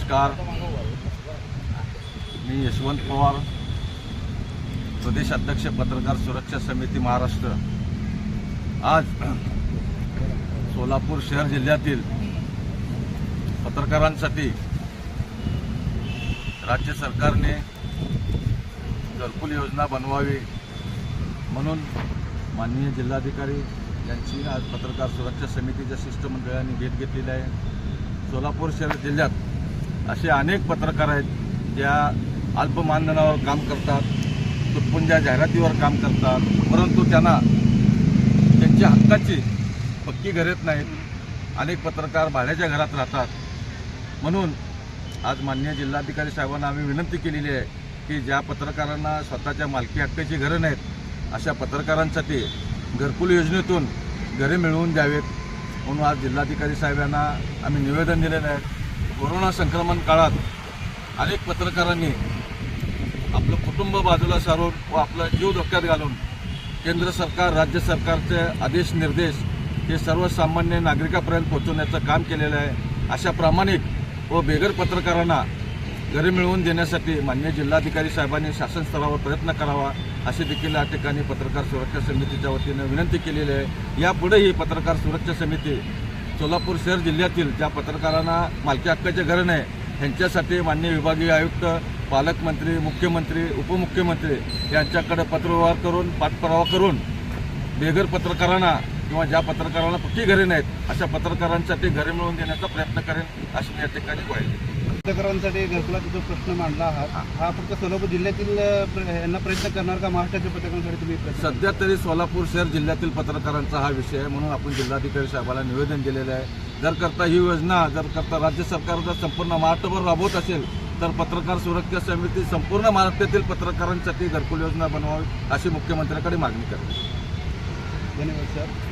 नमस्कार. मी यशवंत पवार प्रदेश अध्यक्ष पत्रकार सुरक्षा समिती महाराष्ट्र. आज सोलापूर शहर जिल्ह्यातील पत्रकारांसाठी राज्य सरकारने घरकुल योजना बनवावी म्हणून माननीय जिल्हाधिकारी यांची आज पत्रकार सुरक्षा समितीच्या शिष्टमंडळाने भेट घेतलेली आहे. सोलापूर शहर जिल्ह्यात असे अनेक पत्रकार आहेत ज्या अल्पमानधनावर काम करतात तुटपुंज्या जाहिरातीवर काम करतात परंतु त्यांना त्यांच्या हक्काची पक्की घरेत नाहीत. अनेक पत्रकार भाड्याच्या घरात राहतात. म्हणून आज मान्य जिल्हाधिकारी साहेबांना आम्ही विनंती केलेली आहे की ज्या पत्रकारांना स्वतःच्या मालकी हक्काची घरं नाहीत अशा पत्रकारांसाठी घरकुल योजनेतून घरे मिळवून द्यावेत. म्हणून आज जिल्हाधिकारी साहेबांना आम्ही निवेदन दिलेलं आहे. कोरोना संक्रमण काळात अनेक पत्रकारांनी आपलं कुटुंब बाजूला सारून व आपला जीव धोक्यात घालून केंद्र सरकार राज्य सरकारचे आदेश निर्देश हे सर्वसामान्य नागरिकापर्यंत पोहोचवण्याचं काम केलेलं आहे. अशा प्रामाणिक व बेघर पत्रकारांना घरी मिळवून देण्यासाठी मान्य जिल्हाधिकारी साहेबांनी शासन स्तरावर प्रयत्न करावा अशी देखील या ठिकाणी पत्रकार सुरक्षा समितीच्या वतीनं विनंती केलेली आहे. यापुढेही पत्रकार सुरक्षा समिती सोलापूर शहर जिल्ह्यातील ज्या पत्रकारांना मालकी हक्काचे घरं नाही ह्यांच्यासाठी मान्य विभागीय आयुक्त पालकमंत्री मुख्यमंत्री उपमुख्यमंत्री यांच्याकडे पत्रव्यवहार करून पाठपुरावा करून बेघर पत्रकारांना किंवा ज्या पत्रकारांना पक्की घरे नाहीत अशा पत्रकारांसाठी घरे मिळवून देण्याचा प्रयत्न करेन अशी मी या ठिकाणी ग्वाही पत्रकारांसाठी घरकुलाचा जो प्रश्न मांडला आहात. हा. फक्त सोलापूर जिल्ह्यातील यांना प्रयत्न करणार का? महाराष्ट्राच्या पत्रकारांसाठी तुम्ही सध्या तरी सोलापूर शहर जिल्ह्यातील पत्रकारांचा हा विषय आहे म्हणून आपण जिल्हाधिकारी साहेबाला निवेदन दिलेलं आहे. जर करता ही योजना जर करता राज्य सरकार जर संपूर्ण महाराष्ट्रभर राबवत असेल तर पत्रकार सुरक्षा समिती संपूर्ण महाराष्ट्रातील पत्रकारांसाठी घरकुल योजना बनवावी अशी मुख्यमंत्र्यांकडे मागणी करते. धन्यवाद सर.